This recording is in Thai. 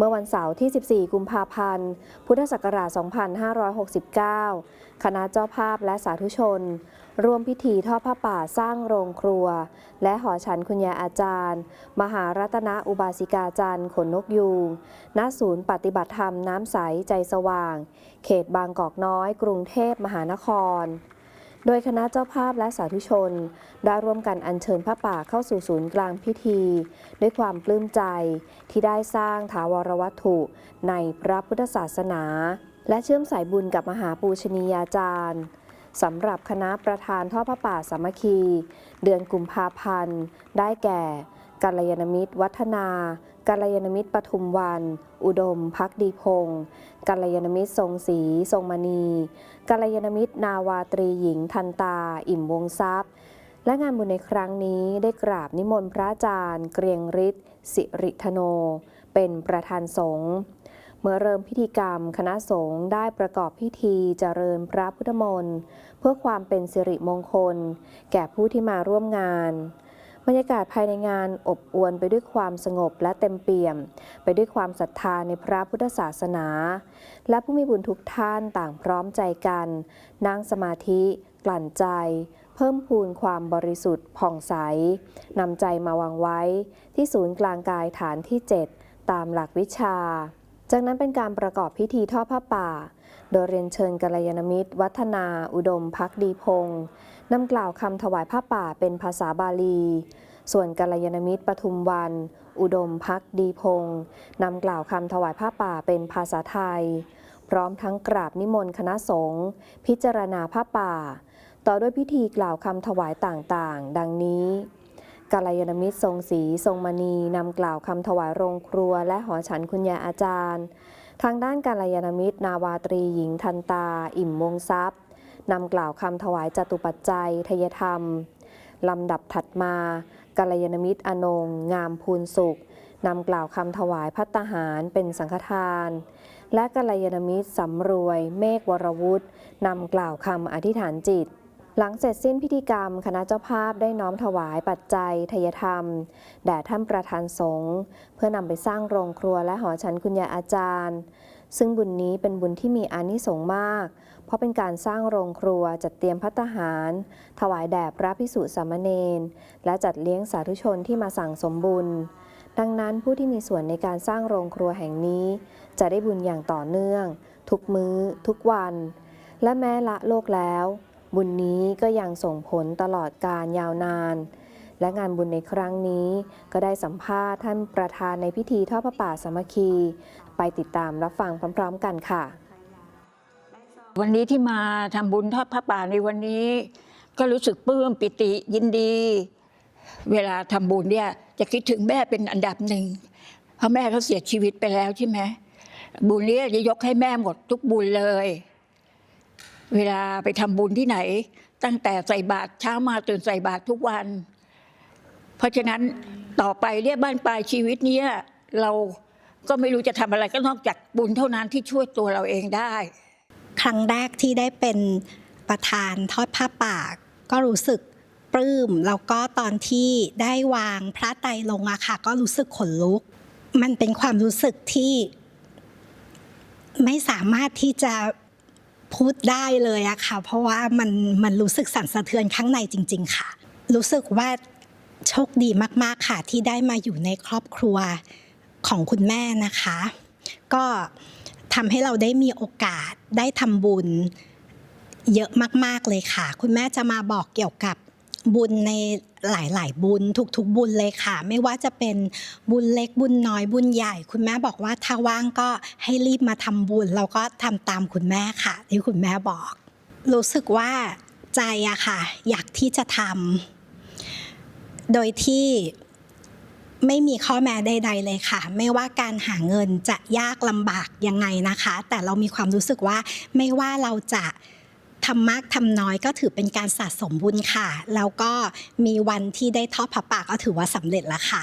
เมื่อวันเสาร์ที่ 14 กุมภาพันธ์ พุทธศักราช 2569 คณะเจ้าภาพและสาธุชน ร่วมพิธีทอดผ้าป่าสร้างโรงครัว และหอฉันคุณยายอาจารย์ มหารัตนอุบาสิกาจันทร์ขนนกยูงณศูนย์ปฏิบัติธรรมน้ำใสใจสว่าง เขตบางกอกน้อย กรุงเทพมหานคร โดยคณะเจ้าภาพและสาธุชน ได้ร่วมกันอัญเชิญพระป่าเข้าสู่ศูนย์กลางพิธี ด้วยความปลื้มใจที่ได้สร้างถาวรวัตถุในพระพุทธศาสนา และเชื่อมสายบุญกับมหาปูชนียาจารย์สำหรับคณะประธานท่อพระป่าสามัคคี เดือนกุมภาพันธ์ ได้แก่ กัลยาณมิตร วัฒนากัลยาณมิตรปทุมวัน อุดมพักดีพงศ์กัลยาณมิตรทรงศรีทรงมณีกัลยาณมิตรนาวาตรีหญิงทันตา อิ่มวงทรัพย์ และงานบุญในครั้งนี้ได้กราบนิมนต์พระอาจารย์ เกรียงฤทธิ์สิริธโน เป็นประธานสงฆ์เมื่อเริ่มพิธีกรรม คณะสงฆ์ได้ประกอบพิธีเจริญพระพุทธมนต์ เพื่อความเป็นสิริมงคล แก่ผู้ที่มาร่วมงาน รรยากาศภายในงานอบอวลไปด้วยความสงบและเต็มเปี่ยม ไปด้วยความศรัทธาในพระพุทธศาสนา และผู้มีบุญทุกท่านต่างพร้อมใจกัน นั่งสมาธิกลั่นใจ เพิ่มพูนความบริสุทธิ์ผ่องใสนำใจมาวางไว้ ที่ศูนย์กลางกายฐานที่ 7 ตามหลักวิชา จากนั้นเป็นการประกอบพิธีทอดผ้าป่า โดยเรียนเชิญกัลยาณมิตร วัฒนา อุดมพักดีพงศ์ นำกล่าวคำถวายผ้าป่าเป็นภาษาบาลี ส่วนกัลยาณมิตรปทุมวัน อุดมพักดีพงศ์นำกล่าวคำถวายผ้าป่าเป็นภาษาไทย พร้อมทั้งกราบนิมนต์คณะสงฆ์พิจารณาผ้าป่า ต่อด้วยพิธีกล่าวคำถวายต่างๆ ดังนี้กาลยานมิตรทรงศรีทรงมณีนำกล่าวคำถวายโรงครัวและหอฉันคุณยายอาจารย์ ทางด้านกาลยานมิตรนาวาตรีหญิงทันตา อิ่มวงทรัพย์ นำกล่าวคำถวายจตุปัจจัย ทยธรรม ลำดับถัดมากาลยานมิตรอนง งามพูนสุขนำกล่าวคำถวายพัตตาหารเป็นสังฆทาน และกัลยาณมิตรสำรวย เมฆวรวุฒินำกล่าวคำอธิษฐานจิต หลังเสร็จสิ้นพิธีกรรม คณะเจ้าภาพได้น้อมถวายปัจจัย ทยธรรม แด่ท่านประธานสงฆ์เพื่อนำไปสร้างโรงครัวและหอฉันคุณยายอาจารย์ ซึ่งบุญนี้เป็นบุญที่มีอานิสงส์มาก เพราะเป็นการสร้างโรงครัวจัดเตรียมพัตตาหาร ถวายแด่พระพิสุสามเณรและจัดเลี้ยงสาธุชนที่มาสั่งสมบุญ ดังนั้นผู้ที่มีส่วนในการสร้างโรงครัวแห่งนี้ จะได้บุญอย่างต่อเนื่อง ทุกมื้อ ทุกวัน และแม้ละโลกแล้ว บุญนี้ก็ยังส่งผลตลอดการยาวนาน และงานบุญในครั้งนี้ ก็ได้สัมภาษณ์ท่านประธานในพิธีทอดพระป่าสามัคคี ไปติดตามรับฟังพร้อม ๆ กันค่ะ วันนี้ที่มาทำบุญทอดพระป่าในวันนี้ ก็รู้สึกปลื้มปิติยินดี เวลาทำบุญเนี่ยจะคิดถึงแม่เป็นอันดับหนึ่งเพราะแม่เขาเสียชีวิตไปแล้วใช่ไหมบุญนี้จะยกให้แม่หมดทุกบุญเลย เวลาไปทำบุญที่ไหน ตั้งแต่ใส่บาตรเช้ามาตื่นใส่บาตรทุกวัน เพราะฉะนั้นต่อไปเนี่ยบ้านปลายชีวิตเนี้ยเราก็ไม่รู้จะทำอะไรก็นอกจากบุญเท่านั้นที่ช่วยตัวเราเองได้ ครั้งแรกที่ได้เป็นประธานทอดผ้าป่าก็รู้สึกปลื้มแล้วก็ตอนที่ได้วางพระไตรลงอะค่ะ ก็รู้สึกขนลุก มันเป็นความรู้สึกที่ ไม่สามารถที่จะพูดได้เลยอะค่ะ เพราะว่ามันมันรู้สึกสั่นสะเทือนข้างในจริง ๆ ค่ะ รู้สึกว่า โชคดีมาก ๆ ค่ะ ที่ได้มาอยู่ในครอบครัวของคุณแม่นะคะ ก็ทำให้เราได้มีโอกาสได้ทำบุญเยอะมาก ๆ เลยค่ะ คุณแม่จะมาบอกเกี่ยวกับบุญในหลาย ๆ บุญทุกๆ บุญเลยค่ะ ไม่ว่าจะเป็นบุญเล็กบุญน้อยบุญใหญ่ คุณแม่บอกว่าถ้าว่างก็ให้รีบมาทำบุญแล้วก็ทำตามคุณแม่ค่ะ ที่คุณแม่บอก รู้สึกว่าใจอะค่ะ อยากที่จะทำ โดยที่ไม่มีข้อแม้ใด ๆ เลยค่ะ ไม่ว่าการหาเงินจะยากลำบากยังไงนะคะ แต่เรามีความรู้สึกว่าไม่ว่าเราจะทำมากทำน้อยก็ถือเป็นการสะสมบุญค่ะ แล้วก็มีวันที่ได้ทอดผ้าป่าก็ถือว่าสำเร็จแล้วค่ะ